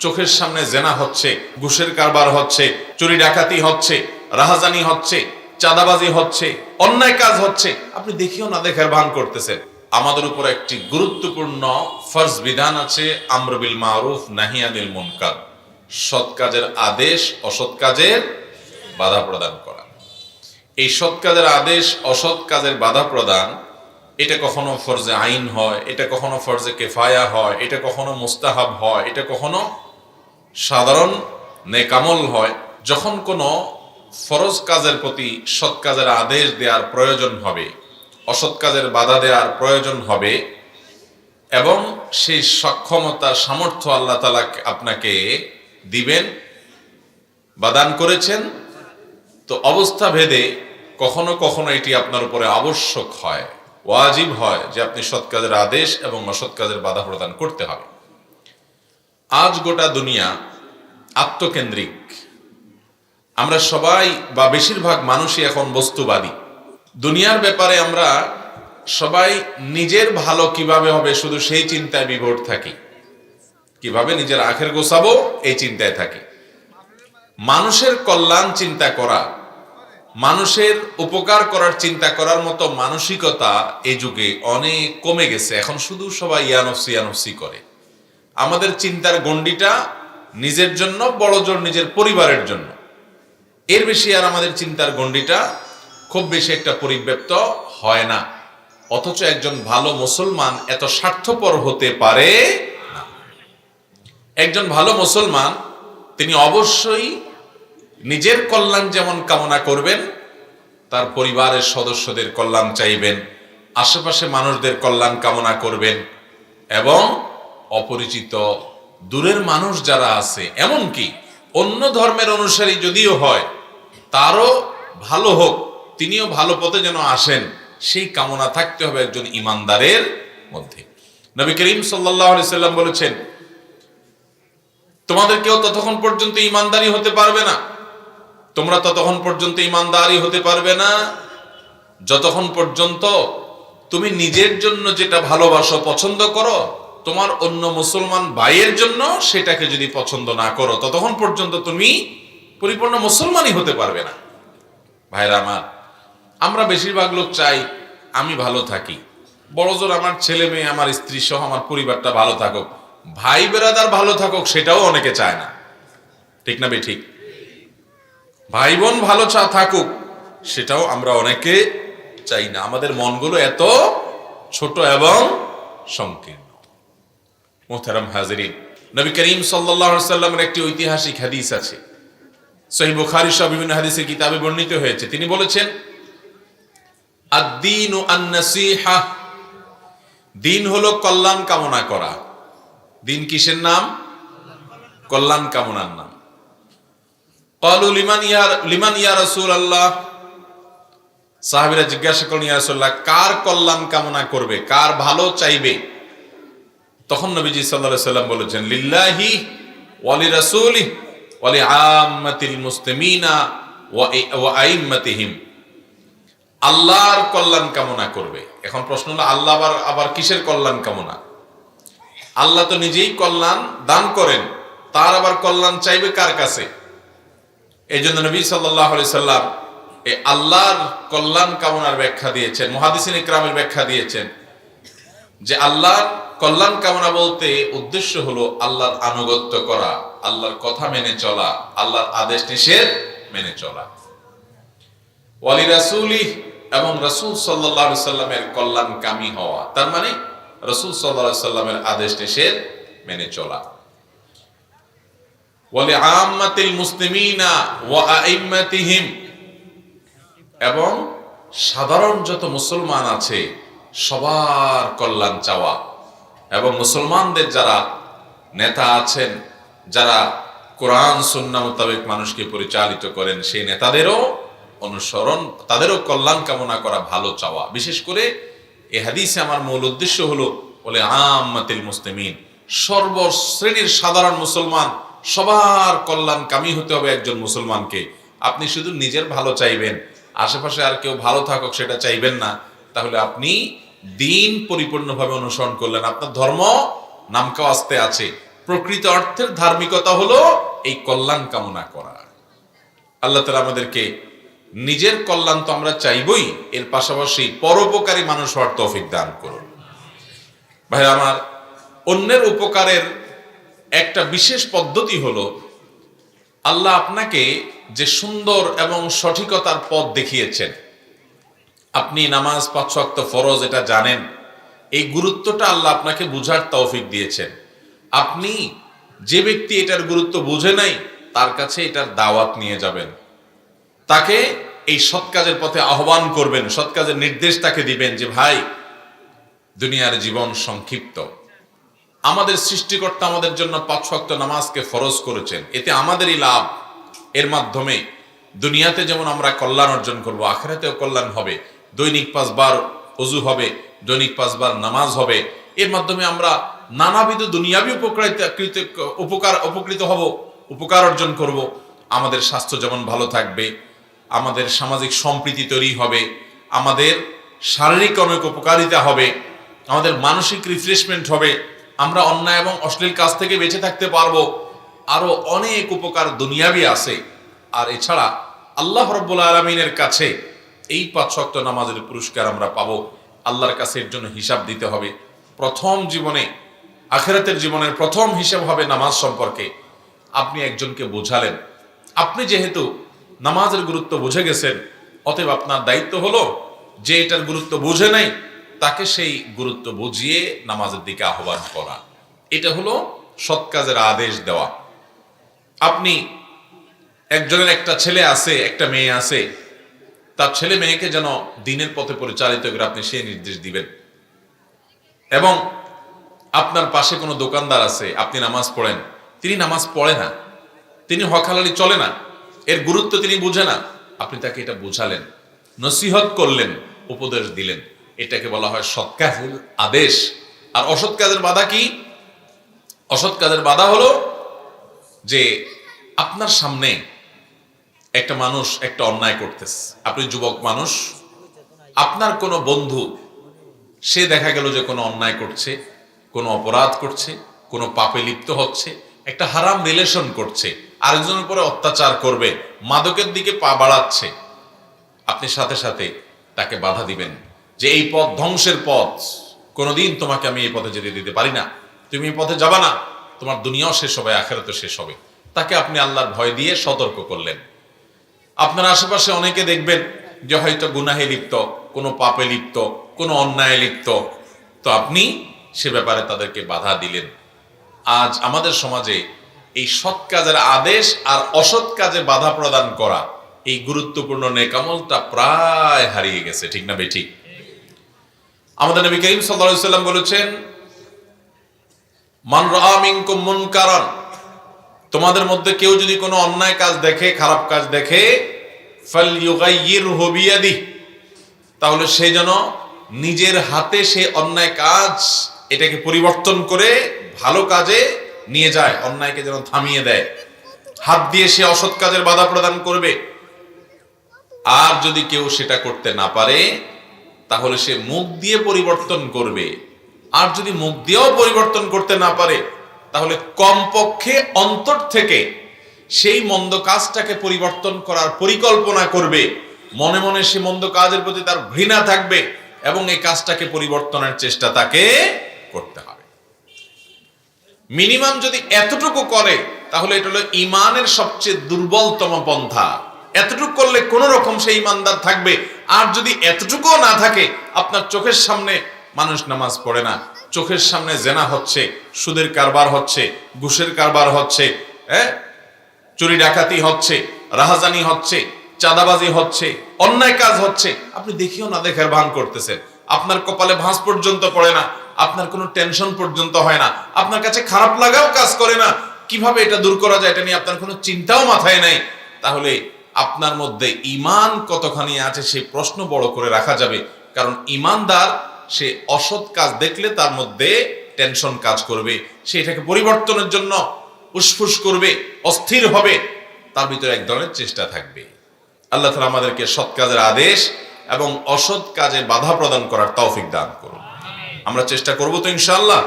চোখের সামনে জেনা হচ্ছে, ঘুষের কারবার হচ্ছে, চুরি ডাকাতি হচ্ছে, রাহাজানি হচ্ছে, চাঁদাবাজি হচ্ছে, অন্যায় কাজ হচ্ছে। আপনি দেখিও না দেখার ভান করতেছেন। আমাদের উপর একটি গুরুত্বপূর্ণ ফরজ বিধান আছে আমরবিল মারুফ নাহিয়ানিল মুনকার। সৎ কাজের আদেশ, অসৎ কাজের বাধা প্রদান করা। এই সৎ কাজের আদেশ, অসৎ কাজের বাধা প্রদান, এটা কখনো ফরজে আইন হয়, এটা কখনো ফরজে কেফায়া হয়, এটা কখনো মুস্তাহাব হয়, এটা কখনো সাধারণ নেকামল হয়, যখন কোনো ফরজ কাজের প্রতি সৎ কাজের আদেশ দেওয়ার প্রয়োজন হবে, অসৎ কাজের বাধা দেওয়ার প্রয়োজন হবে, এবং সেই সক্ষমতা, সামর্থ্য আল্লাহ তালা আপনাকে দিবেন বা দান করেছেন, তো অবস্থা ভেদে কখনো কখনো এটি আপনার উপরে আবশ্যক হয়, ওয়াজিব হয় যে আপনি সৎ কাজের আদেশ এবং অসৎ কাজের বাধা প্রদান করতে হবে। আজ গোটা দুনিয়া আত্মকেন্দ্রিক। আমরা সবাই বা বেশিরভাগ মানুষই এখন বস্তুবাদী। দুনিয়ার ব্যাপারে আমরা সবাই নিজের ভালো কীভাবে হবে শুধু সেই চিন্তায় বিভোর থাকি। কীভাবে নিজের আখের গোছাবো এই চিন্তায় থাকি। মানুষের কল্যাণ চিন্তা করা, মানুষের উপকার করার চিন্তা করার মতো মানসিকতা এই যুগে অনেক কমে গেছে। এখন শুধু সবাই ইয়ানফসি ইয়ানফসি করে। আমাদের চিন্তার গণ্ডিটা নিজের জন্য, বড় জোর নিজের পরিবারের জন্য। এর বেশি আর আমাদের চিন্তার গণ্ডিটা খুব বেশি একটা পরিব্যাপ্ত হয় না। অথচ একজন ভালো মুসলমান এত স্বার্থপর হতে পারে না। একজন ভালো মুসলমান, তিনি অবশ্যই নিজের কল্যাণ যেমন কামনা করবেন, তার পরিবারের সদস্যদের কল্যাণ চাইবেন, আশেপাশে মানুষদের কল্যাণ কামনা করবেন, এবং অপরিচিত, দূরের মানুষ যারা আছে, এমনকি অন্য ধর্মের অনুসারী যদিও হয়, তারও ভালো হোক, তিনিও ভালো পথে যেন আসেন, সেই কামনা থাকতে হবে একজন ইমানদারের মধ্যে। নবী করিম সাল্লাম বলেছেন, তোমাদের কেউ ততক্ষণ পর্যন্ত ইমানদারি হতে পারবে না। তোমরা ততক্ষণ পর্যন্ত ইমানদারি হতে পারবে না। যতক্ষণ পর্যন্ত তুমি নিজের জন্য যেটা ভালোবাসো, পছন্দ করো তোমার অন্য মুসলমান ভাইয়ের জন্য সেটাকে যদি পছন্দ না করো, ততক্ষণ পর্যন্ত তুমি পরিপূর্ণ মুসলমানই হতে পারবে না। ভাইরা আমার, আমরা বেশিরভাগ লোক চাই আমি ভালো থাকি। বড় জোর আমার ছেলে মেয়ে, আমার স্ত্রী সহ আমার পরিবারটা ভালো থাকুক। ভাই বেরাদার ভালো থাকুক সেটাও অনেকে চায় না। ঠিক না বে ঠিক? ভাই বোন ভালো চা থাকুক সেটাও আমরা অনেকে চাই না। আমাদের মনগুলো এত ছোট এবং সংকীর্ণ। মোহতারাম হাজরিন। নবী করিম সাল্লামের একটি ঐতিহাসিক হাদিস আছে। সহি বুখারি বিভিন্ন হাদিসের কিতাবে বর্ণিত হয়েছে। তিনি বলেছেন, আদ্দিন ও আন্নাসিহা দিন হলো কল্যাণ কামনা করা। দিন কিসের নাম? কল্যাণ কামনার নাম। লিমান লিমান ইয়া রাসূল আল্লাহ সাহাবীরা জিজ্ঞাসা করলেন কার কল্যাণ কামনা করবে? কার ভালো চাইবে? তখন নবীজি আলাইহি সাল্লাম বলেছেন, লিল্লাহি ওয়ালি রাসূলি ওয়ালি আম্মাতিল মুসলিমিনা আইম্মাতিহিম। আল্লাহর কল্যাণ কামনা করবে। এখন প্রশ্ন হলো, আল্লাহ আবার আবার কিসের কল্যাণ কামনা? আল্লাহ তো নিজেই কল্যাণ দান করেন, তার আবার কল্যাণ চাইবে কার কাছে? এই জন্য নবী সাল্লাহ সাল্লাম এই আল্লাহর কল্যাণ কামনার ব্যাখ্যা দিয়েছেন মহাদিসিন ইকরামের ব্যাখ্যা দিয়েছেন যে আল্লাহর কল্যাণ কামনা বলতে উদ্দেশ্য হলো আল্লাহর আনুগত্য করা, আল্লাহর কথা মেনে চলা, আল্লাহর আদেশ নিষেধ মেনে চলা। ওয়ালি রাসুলি এবং রসুল সাল্লাহ সাল্লামের কল্যাণ কামী হওয়া, তার মানে রসুল সাল্লাহ সাল্লামের আদেশ নিষেধ মেনে চলা। ওয়ালি আম্মাতিল মুসলিমিনা ওয়া এবং সাধারণ যত মুসলমান আছে, সবার কল্যাণ চাওয়া। এবং মুসলমানদের যারা নেতা আছেন, যারা কোরআন সুন্না মোতাবেক মানুষকে পরিচালিত করেন, সেই নেতাদেরও অনুসরণ, তাদেরও কল্যাণ কামনা করা ভালো চাওয়া। বিশেষ করে এ হাদিসে আমার মূল উদ্দেশ্য হলো, বলে আম্মাতিল মুসলিমিন, সর্বশ্রেণীর সাধারণ মুসলমান, সবার কল্যাণ কামি হতে হবে একজন মুসলমানকে। আপনি শুধু নিজের ভালো চাইবেন, আশেপাশে আর কেউ ভালো থাকুক সেটা চাইবেন না, তাহলে আপনি দিন পরিপূর্ণভাবে অনুসরণ করলেন। আপনার ধর্ম নামকাও আসতে আছে। প্রকৃত অর্থের ধার্মিকতা হলো এই কল্যাণ কামনা করা। আল্লাহ তালা আমাদেরকে নিজের কল্যাণ তো আমরা চাইবই, এর পাশাপাশি পরোপকারী মানুষ হওয়ার তৌফিক দান করুন। ভাই আমার, অন্যের উপকারের একটা বিশেষ পদ্ধতি হলো, আল্লাহ আপনাকে যে সুন্দর এবং সঠিকতার পথ দেখিয়েছেন আপনি নামাজ পাঁচ শক্ত ফরজ এটা জানেন, এই গুরুত্বটা আল্লাহ আপনাকে বুঝার তৌফিক দিয়েছেন। আপনি যে ব্যক্তি এটার গুরুত্ব বুঝে নাই, তার কাছে এটার দাওয়াত নিয়ে যাবেন। তাকে এই সৎ কাজের পথে আহ্বান করবেন, সৎ কাজের নির্দেশ তাকে দিবেন যে, ভাই, দুনিয়ার জীবন সংক্ষিপ্ত। আমাদের সৃষ্টিকর্তা আমাদের জন্য পাঁচ শক্ত নামাজকে ফরজ করেছেন। এতে আমাদেরই লাভ। এর মাধ্যমে দুনিয়াতে যেমন আমরা কল্যাণ অর্জন করব, আখেরাতেও কল্যাণ হবে। দৈনিক পাঁচবার অজু হবে, দৈনিক পাঁচবার নামাজ হবে। এর মাধ্যমে আমরা নানাবিধ দুনিয়াবি উপকারিত, কৃত- উপকার, উপকৃত হব, উপকার অর্জন করব। আমাদের স্বাস্থ্য যেমন ভালো থাকবে, আমাদের সামাজিক সম্প্রীতি তৈরি হবে, আমাদের শারীরিক অনেক উপকারিতা হবে, আমাদের মানসিক রিফ্রেশমেন্ট হবে, আমরা অন্যায় এবং অশ্লীল কাজ থেকে বেঁচে থাকতে পারব। আরও অনেক উপকার দুনিয়াবি আছে। আর এছাড়া আল্লাহ রব্বুল আলমিনের কাছে এই পাঁচ শক্ত নামাজের পুরস্কার আমরা পাবো। আল্লাহর কাছে এর জন্য হিসাব দিতে হবে। প্রথম জীবনে, আখেরাতের জীবনের প্রথম হিসাব হবে নামাজ সম্পর্কে। আপনি একজনকে বোঝালেন। আপনি যেহেতু নামাজের গুরুত্ব বুঝে গেছেন, অতএব আপনার দায়িত্ব হলো যে এটার গুরুত্ব বুঝে নাই, তাকে সেই গুরুত্ব বুঝিয়ে নামাজের দিকে আহ্বান করা। এটা হলো সৎ কাজের আদেশ দেওয়া। আপনি একজনের একটা ছেলে আছে, একটা মেয়ে আছে তার ছেলে মেয়েকে যেন দিনের পথে পরিচালিত করে আপনি সেই নির্দেশ দিবেন। এবং আপনার পাশে কোনো দোকানদার আছে, আপনি নামাজ পড়েন। তিনি নামাজ পড়ে না। তিনি হকালালি চলে না। এর গুরুত্ব তিনি বুঝে না। আপনি তাকে এটা বুঝালেন, নসিহত করলেন, উপদেশ দিলেন। এটাকে বলা হয় সৎ কাজের আদেশ। আর অসৎ কাজের বাধা কি? অসৎ কাজের বাধা হলো যে আপনার সামনে একটা মানুষ একটা অন্যায় করতেছে। আপনি যুবক মানুষ, আপনার কোনো বন্ধু, সে দেখা গেল যে কোনো অন্যায় করছে, কোনো অপরাধ করছে, কোনো পাপে লিপ্ত হচ্ছে, একটা হারাম রিলেশন করছে, আরেকজনের উপরে অত্যাচার করবে, মাদকের দিকে পা বাড়াচ্ছে। আপনি সাথে সাথে তাকে বাধা দিবেন যে এই পথ ধ্বংসের পথ, কোনোদিন তোমাকে আমি এই পথে যেতে দিতে পারি না। তুমি এই পথে যাবা না, তোমার দুনিয়াও শেষ হবে, আখেরাতও শেষ হবে। তাকে আপনি আল্লাহর ভয় দিয়ে সতর্ক করলেন। আপনার আশেপাশে অনেকে দেখবেন যে হয়তো গুনাহে লিপ্ত, কোনো পাপে লিপ্ত, কোনো অন্যায় লিপ্ত। তো আপনি সে ব্যাপারে তাদেরকে বাধা দিলেন। আজ আমাদের সমাজে এই সৎ কাজের আদেশ আর অসৎ কাজে বাধা প্রদান করা এই গুরুত্বপূর্ণ নেকামলটা প্রায় হারিয়ে গেছে, ঠিক না বেঠিক আমাদের নবী করিম সাল্লাম বলেছেন, মান রাআ মিনকুম মুনকারান তোমাদের মধ্যে কেউ যদি কোনো অন্যায় কাজ দেখে, খারাপ কাজ দেখে ফালইউগাইয়িরহু বিয়াদিহি তাহলে সে যেন নিজের হাতে সে অন্যায় কাজ এটাকে পরিবর্তন করে ভালো কাজে নিয়ে যায়, অন্যায়কে যেন থামিয়ে দেয়। হাত দিয়ে সে অসৎ কাজের বাধা প্রদান করবে। আর যদি কেউ সেটা করতে না পারে, তাহলে সে মুখ দিয়ে পরিবর্তন করবে। আর যদি মুখ দিয়েও পরিবর্তন করতে না পারে তাহলে কমপক্ষে অন্তর থেকে সেই মন্দ কাজটাকে পরিবর্তন করার পরিকল্পনা করবে। মনে মনে সে মন্দ কাজের প্রতি তার ঘৃণা থাকবে এবং এই কাজটাকে পরিবর্তনের চেষ্টা তাকে করতে হবে। মিনিমাম যদি এতটুকু করে, তাহলে এটা হলো ইমানের সবচেয়ে দুর্বলতম পন্থা। এতটুকু করলে কোন রকম সেই ইমানদার থাকবে। আর যদি এতটুকুও না থাকে, আপনার চোখের সামনে মানুষ নামাজ পড়ে না। চোখের সামনে জেনা হচ্ছে, সুদের কারবার হচ্ছে, ঘুষের কারবার হচ্ছে হ্যাঁ চুরি ডাকাতি হচ্ছে, রাহাজানি হচ্ছে, চাঁদাবাজি হচ্ছে, অন্যায় কাজ হচ্ছে। আপনি দেখিও না দেখার ভান করতেছেন। আপনার কপালে ভাঁজ পর্যন্ত পড়ে না, আপনার কোনো টেনশন পর্যন্ত হয় না, আপনার কাছে খারাপ লাগাও কাজ করে না। কীভাবে এটা দূর করা যায় এটা নিয়ে আপনার কোনো চিন্তাও মাথায় নাই। তাহলে আপনার মধ্যে ইমান কতখানি আছে সেই প্রশ্ন বড় করে রাখা যাবে। কারণ ইমানদার সে অসৎ কাজ দেখলে তার মধ্যে টেনশন কাজ করবে। সে এটাকে পরিবর্তনের জন্য উসফুস করবে, অস্থির হবে, তার ভিতরে এক ধরনের চেষ্টা থাকবে। আল্লাহ তালা আমাদেরকে সৎ কাজের আদেশ এবং অসৎ কাজে বাধা প্রদান করার তৌফিক দান করুন। আমরা চেষ্টা করব তো ইনশাআল্লাহ।